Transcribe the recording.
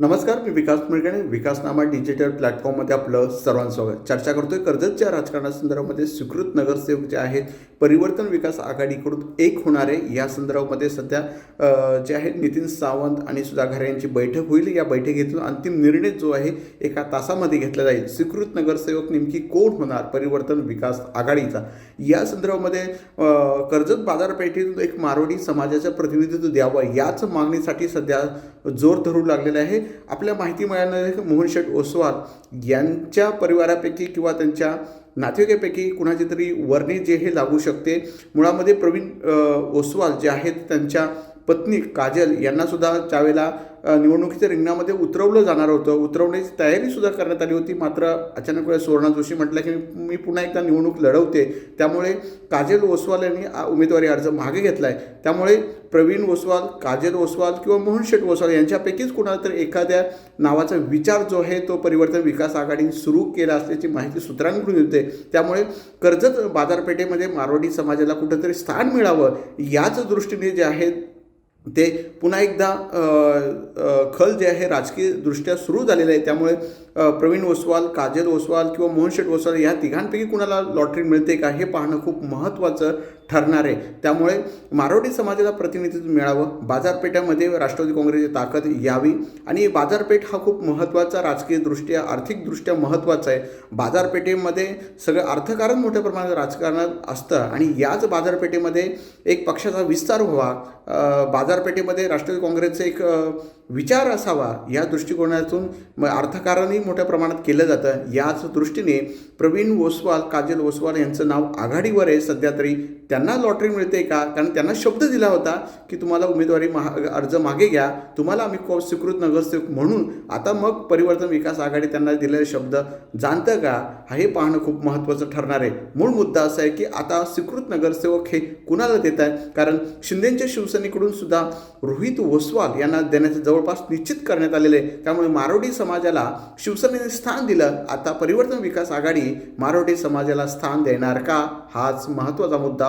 नमस्कार मी विकास मिळकणे विकासनामा डिजिटल प्लॅटफॉर्ममध्ये आपलं सर्वांचं स्वागत. चर्चा करतोय कर्जतच्या राजकारणासंदर्भामध्ये स्वीकृत नगरसेवक जे आहेत परिवर्तन विकास आघाडीकडून एक होणारे. या संदर्भामध्ये सध्या जे आहेत नितीन सावंत आणि सुधाकर यांची बैठक होईल. या बैठकीतून अंतिम निर्णय जो आहे एका तासामध्ये घेतला जाईल. स्वीकृत नगरसेवक नेमकी कोण होणार? परिवर्तन विकास आघाडीचा. या संदर्भामध्ये कर्जत बाजारपेठेतून एक मारवाडी समाजाचं प्रतिनिधित्व द्यावं याच मागणीसाठी सध्या जोर धरू लागलेला आहे. आपल्या माहिती मिळाल्यानंतर मोहन शेठ ओसवाल यांच्या परिवारापैकी किंवा त्यांच्या नातेवाईकापैकी कुणाची तरी वर्णी जे हे लागू शकते. मुळामध्ये प्रवीण ओसवाल जे आहेत त्यांच्या पत्नी काजल यांनासुद्धा त्यावेळेला निवडणुकीच्या रिंगणामध्ये उतरवलं जाणार होतं. उतरवण्याची तयारीसुद्धा करण्यात आली होती. मात्र अचानक वेळेस सुवर्णा जोशी म्हटलं की मी पुन्हा एकदा निवडणूक लढवते. त्यामुळे काजल ओसवाल यांनी उमेदवारी अर्ज मागे घेतला आहे त्यामुळे प्रवीण ओसवाल काजल ओसवाल किंवा मोहन शेठ ओसवाल यांच्यापैकीच कुणाला तर एखाद्या नावाचा विचार जो आहे तो परिवर्तन विकास आघाडीने सुरू केला असल्याची माहिती सूत्रांकडून येते त्यामुळे कर्जत बाजारपेठेमध्ये मारवाडी समाजाला कुठंतरी स्थान मिळावं याच दृष्टीने जे आहेत ते पुन्हा एकदा खल जे आहे राजकीयदृष्ट्या सुरू झालेलं आहे. त्यामुळे प्रवीण ओसवाल काजल ओसवाल किंवा मोहन शेठ ओसवाल या तिघांपैकी कुणाला लॉटरी मिळते का हे पाहणं खूप महत्त्वाचं ठरणार. आहे त्यामुळे मारोडी समाजाला प्रतिनिधित्व मिळावं बाजारपेठामध्ये राष्ट्रवादी काँग्रेसची ताकद यावी आणि बाजारपेठ हा खूप महत्त्वाचा राजकीयदृष्ट्या आर्थिकदृष्ट्या महत्त्वाचा आहे. बाजारपेठेमध्ये सगळं अर्थकारण मोठ्या प्रमाणात राजकारणात असतं आणि याच बाजारपेठेमध्ये एक पक्षाचा विस्तार व्हावा बाजारपेठेमध्ये राष्ट्रवादी काँग्रेसचा एक विचार असावा या दृष्टिकोनातून म अर्थकारणही मोठ्या प्रमाणात केलं जातं. याच दृष्टीने प्रवीण ओसवाल काजल ओसवाल यांचं नाव आघाडीवर आहे सध्या तरी. त्यांना त्यांना लॉटरी मिळते का? कारण त्यांना शब्द दिला होता की तुम्हाला उमेदवारी महा अर्ज मागे घ्या. तुम्हाला आम्ही को स्वीकृत नगरसेवक म्हणून आता मग परिवर्तन विकास आघाडी त्यांना दिलेले शब्द जाणतं का? हे पाहणं खूप महत्त्वाचं ठरणार आहे. मूळ मुद्दा असा आहे की आता स्वीकृत नगरसेवक हे कुणाला देत आहे कारण शिंदेच्या शिवसेनेकडून सुद्धा रोहित ओसवाल यांना देण्याचं जवळपास निश्चित करण्यात आलेले आहे. त्यामुळे मारोडी समाजाला शिवसेनेने स्थान दिलं. आता परिवर्तन विकास आघाडी मारोडी समाजाला स्थान देणार का? हाच महत्त्वाचा मुद्दा